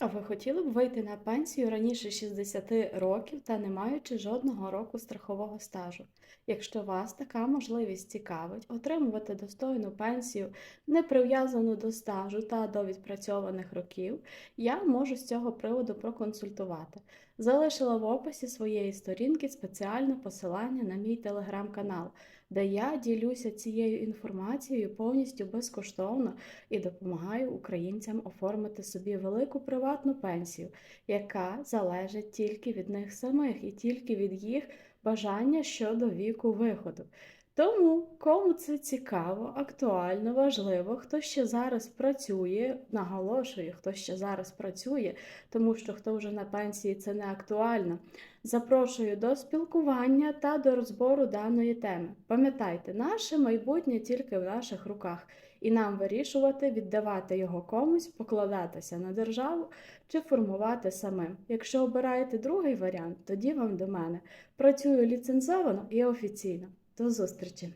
А ви хотіли б вийти на пенсію раніше 60 років та не маючи жодного року страхового стажу? Якщо вас така можливість цікавить, отримувати достойну пенсію, не прив'язану до стажу та до відпрацьованих років, я можу з цього приводу проконсультувати. Залишила в описі своєї сторінки спеціальне посилання на мій телеграм-канал, де я ділюся цією інформацією повністю безкоштовно і допомагаю українцям оформити собі велику приватну пенсію, яка залежить тільки від них самих і тільки від їх бажання щодо віку виходу. Тому, кому це цікаво, актуально, важливо, хто ще зараз працює, наголошую, хто ще зараз працює, тому що хто вже на пенсії це не актуально. Запрошую до спілкування та до розбору даної теми. Пам'ятайте, наше майбутнє тільки в наших руках, і нам вирішувати, віддавати його комусь, покладатися на державу чи формувати самим. Якщо обираєте другий варіант, тоді вам до мене. Працюю ліцензовано і офіційно. До зустрічі!